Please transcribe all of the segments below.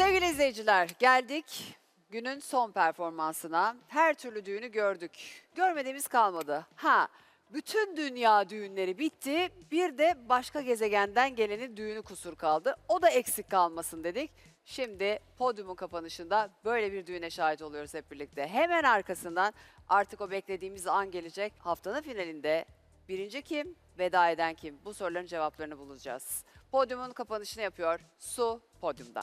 Sevgili izleyiciler geldik günün son performansına. Her türlü düğünü gördük. Görmediğimiz kalmadı. Ha bütün dünya düğünleri bitti. Bir de başka gezegenden gelenin düğünü kusur kaldı. O da eksik kalmasın dedik. Şimdi podyumun kapanışında böyle bir düğüne şahit oluyoruz hep birlikte. Hemen arkasından artık o beklediğimiz an gelecek. Haftanın finalinde birinci kim, veda eden kim? Bu soruların cevaplarını bulacağız. Podyumun kapanışını yapıyor. Su podyumda.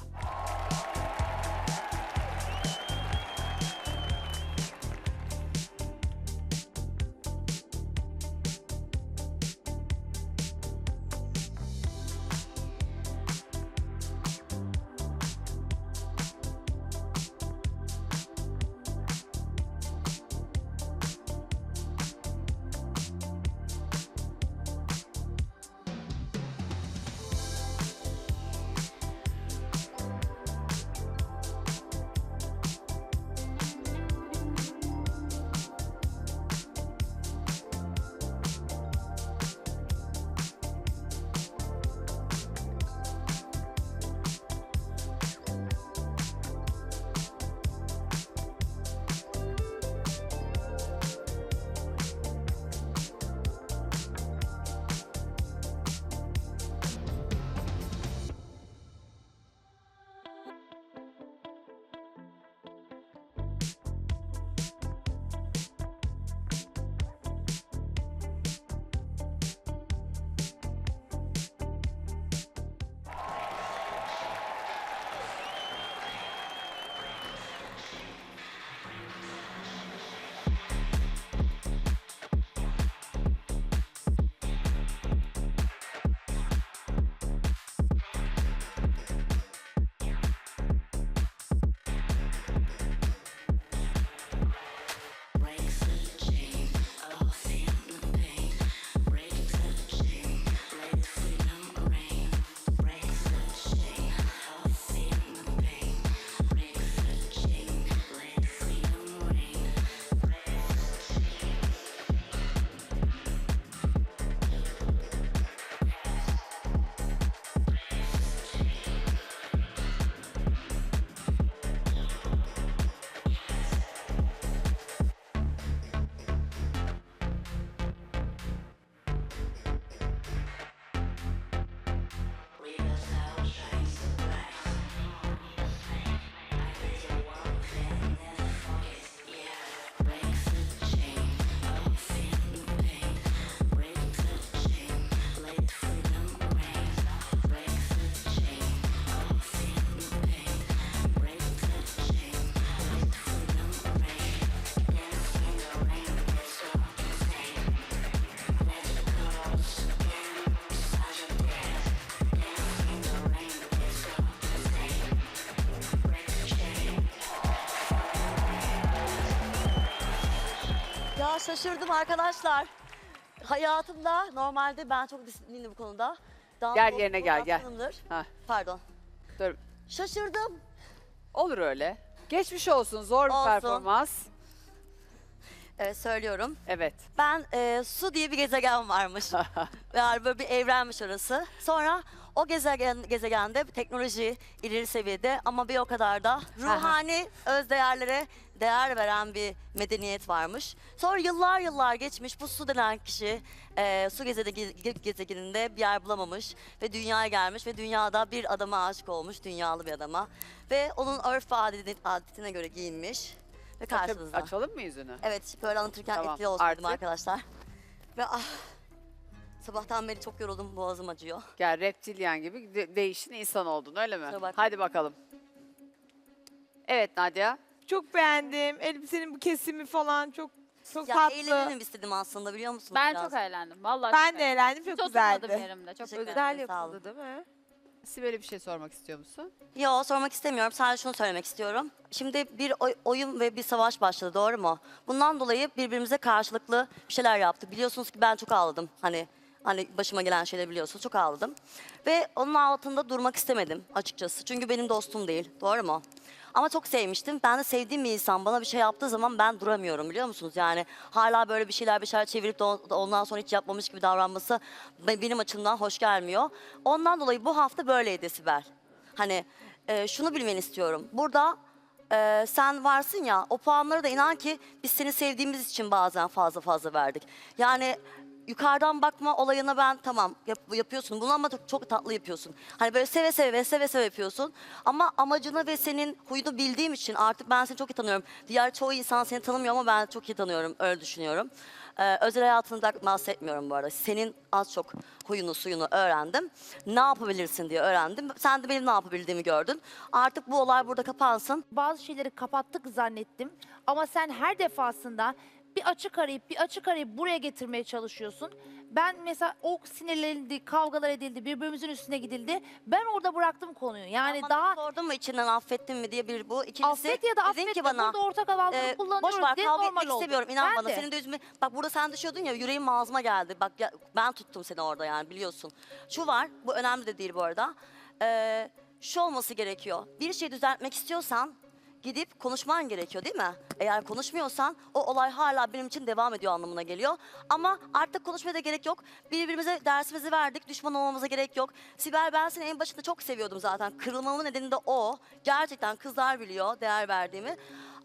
Şaşırdım arkadaşlar. Hayatımda normalde ben çok disiplinli bu konuda. Dans Gel yerine gel, gel. Hah. Pardon. Dur. Şaşırdım. Olur öyle. Geçmiş olsun. Zor bir Olsun. performans. Evet söylüyorum. Evet. Ben e, su diye bir gezegen varmış. yani böyle bir evrenmiş orası. Sonra o gezegen gezegende teknoloji ileri seviyede ama bir o kadar da ruhani öz değerlere değer veren bir medeniyet varmış. Sonra yıllar yıllar geçmiş bu su denen kişi e, su gezege- gezegeninde bir yer bulamamış ve dünyaya gelmiş ve dünyada bir adama aşık olmuş, dünyalı bir adama. Ve onun örf adetine göre giyinmiş ve karşımızda. açalım mı yüzünü? Evet böyle anlatırken Tamam, etkili olsun dedim arkadaşlar. Ve ah sabahtan beri çok yoruldum boğazım acıyor. Gel reptilyan gibi de- değişin insan oldun öyle mi? Kusura bakma. Hadi bakalım. Evet Nadia. Çok beğendim. Elbisenin bu kesimi falan çok çok Ya tatlı. eğlenelim istedim aslında biliyor musunuz? Ben biraz? çok eğlendim. Vallahi Ben çok de eğlendim. Çok Hiç oturmadım güzeldi. yerimde. Çok Teşekkür güzel. Güzel Sağ olun. yapıldı değil mi? Sibel'e bir şey sormak istiyor musun? Yo sormak istemiyorum. Sadece şunu söylemek istiyorum. Şimdi bir oy- oyun ve bir savaş başladı doğru mu? Bundan dolayı birbirimize karşılıklı bir şeyler yaptık. Biliyorsunuz ki ben çok ağladım. Hani hani başıma gelen şeyleri biliyorsunuz. Çok ağladım. Ve onun altında durmak istemedim açıkçası. Çünkü benim dostum değil. Doğru mu? Ama çok sevmiştim. Ben de sevdiğim bir insan bana bir şey yaptığı zaman ben duramıyorum biliyor musunuz? Yani hala böyle bir şeyler bir şeyler çevirip de on- ondan sonra hiç yapmamış gibi davranması be- benim açımdan hoş gelmiyor. Ondan dolayı bu hafta böyleydi Sibel. Hani e, şunu bilmeni istiyorum. Burada e, sen varsın ya o puanları da inan ki biz seni sevdiğimiz için bazen fazla fazla verdik. Yani yukarıdan bakma olayına ben tamam yap- yapıyorsun bunu ama çok, tatlı yapıyorsun. Hani böyle seve seve ve seve seve yapıyorsun. Ama amacını ve senin huyunu bildiğim için artık ben seni çok iyi tanıyorum. Diğer çoğu insan seni tanımıyor ama ben çok iyi tanıyorum. Öyle düşünüyorum. Ee, özel hayatından bahsetmiyorum bu arada. Senin az çok huyunu suyunu öğrendim. Ne yapabilirsin diye öğrendim. Sen de benim ne yapabildiğimi gördün. Artık bu olay burada kapansın. bazı şeyleri kapattık zannettim. Ama sen her defasında bir açık arayıp bir açık arayıp buraya getirmeye çalışıyorsun. Ben mesela o sinirlendi, kavgalar edildi, birbirimizin üstüne gidildi. Ben orada bıraktım konuyu. Yani Ama daha sordun mu içinden affettin mi diye bir bu. İkincisi affet ya da dedin affetme ki bana. burada ortak alanları e, kullanıyoruz boş ver diye kavga normal etmek oldu. istemiyorum inan Ben bana. de. Senin de üzme. Bak burada sen düşüyordun ya yüreğim ağzıma geldi. Bak ya, ben tuttum seni orada yani biliyorsun. Şu var bu önemli de değil bu arada. Ee, şu olması gerekiyor. Bir şey düzeltmek istiyorsan gidip konuşman gerekiyor değil mi? Eğer konuşmuyorsan o olay hala benim için devam ediyor anlamına geliyor. Ama artık konuşmaya da gerek yok. Birbirimize dersimizi verdik. Düşman olmamıza gerek yok. Sibel ben seni en başında çok seviyordum zaten. Kırılmamın nedeni de o. Gerçekten kızlar biliyor değer verdiğimi.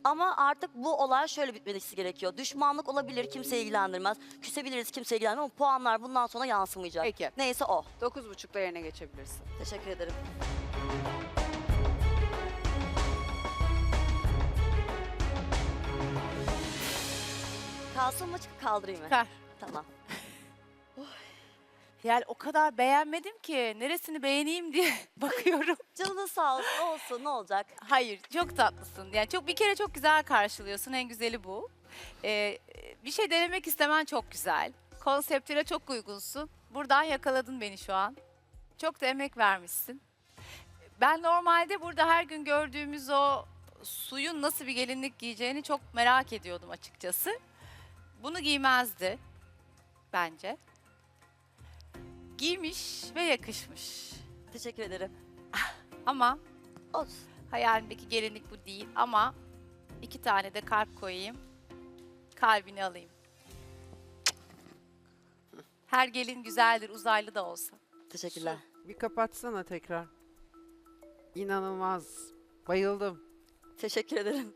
Ama artık bu olay şöyle bitmesi gerekiyor. Düşmanlık olabilir, kimse ilgilendirmez. Küsebiliriz, kimse ilgilendirmez ama puanlar bundan sonra yansımayacak. Peki. Neyse o. 9.30'da yerine geçebilirsin. Teşekkür ederim. Kalsın mı kaldırayım mı? Çıkar. Tamam. Yani o kadar beğenmedim ki neresini beğeneyim diye bakıyorum. Canın sağ olsun, olsun ne olacak? Hayır çok tatlısın. Yani çok bir kere çok güzel karşılıyorsun. En güzeli bu. Ee, bir şey denemek istemen çok güzel. Konseptine çok uygunsun. Buradan yakaladın beni şu an. Çok da emek vermişsin. Ben normalde burada her gün gördüğümüz o suyun nasıl bir gelinlik giyeceğini çok merak ediyordum açıkçası. Bunu giymezdi bence. Giymiş ve yakışmış. Teşekkür ederim. Ama Olsun. hayalimdeki gelinlik bu değil ama iki tane de kalp koyayım. Kalbini alayım. Her gelin güzeldir uzaylı da olsa. Teşekkürler. Bir kapatsana tekrar. İnanılmaz. Bayıldım. Teşekkür ederim.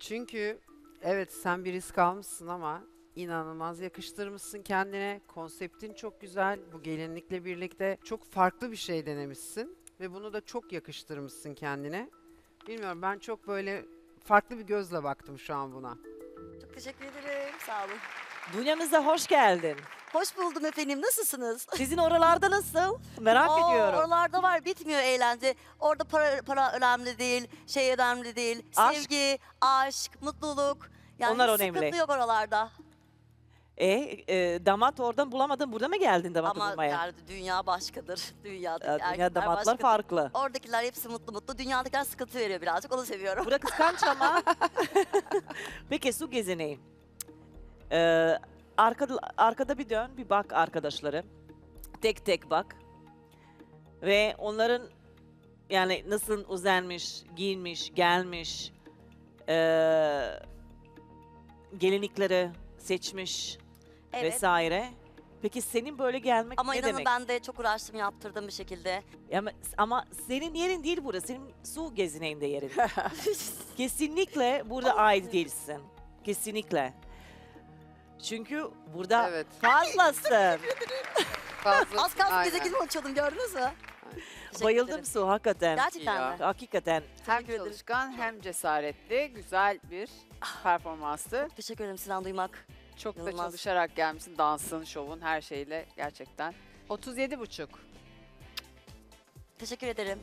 Çünkü evet sen bir risk almışsın ama inanılmaz yakıştırmışsın kendine. Konseptin çok güzel. Bu gelinlikle birlikte çok farklı bir şey denemişsin. Ve bunu da çok yakıştırmışsın kendine. Bilmiyorum ben çok böyle farklı bir gözle baktım şu an buna. Çok teşekkür ederim. Sağ olun. Dünyamıza hoş geldin. Hoş buldum efendim. Nasılsınız? Sizin oralarda nasıl? Merak Oo, ediyorum. Oralarda var bitmiyor eğlence. Orada para para önemli değil, şey önemli değil. Aşk. Sevgi, aşk, mutluluk. Yani Onlar önemli. sıkıntı yok oralarda. E, e, damat oradan bulamadın. Burada mı geldin damat Ama bulmaya? yani dünya başkadır. Dünya, E, Dünya damatlar başkadır. farklı. Oradakiler hepsi mutlu mutlu. Dünyadakiler sıkıntı veriyor birazcık. Onu seviyorum. Bura kıskanç ama. Peki su gezineği. Ee, arkada, arkada bir dön, bir bak arkadaşları. Tek tek bak. Ve onların yani nasıl özenmiş, giyinmiş, gelmiş, ee, gelinlikleri seçmiş Evet. vesaire. Peki senin böyle gelmek Ama ne inanın demek? ben de çok uğraştım yaptırdım bir şekilde. Ama, ama senin yerin değil burası. Senin su gezineğinde yerin. Kesinlikle burada ait değilsin. Kesinlikle. Çünkü burada Evet. fazlasın. Fazla. Az kalsın Aynen. bize gidip açıyordum gördünüz mü? Teşekkür Bayıldım ederim. su hakikaten. Gerçekten mi? Hakikaten. Hem Teşekkür ederim. çalışkan hem cesaretli. Güzel bir performanstı. Teşekkür ederim sizden duymak. Çok da İnanılmaz. çalışarak gelmişsin. Dansın, şovun her şeyle gerçekten. 37 buçuk. Teşekkür ederim.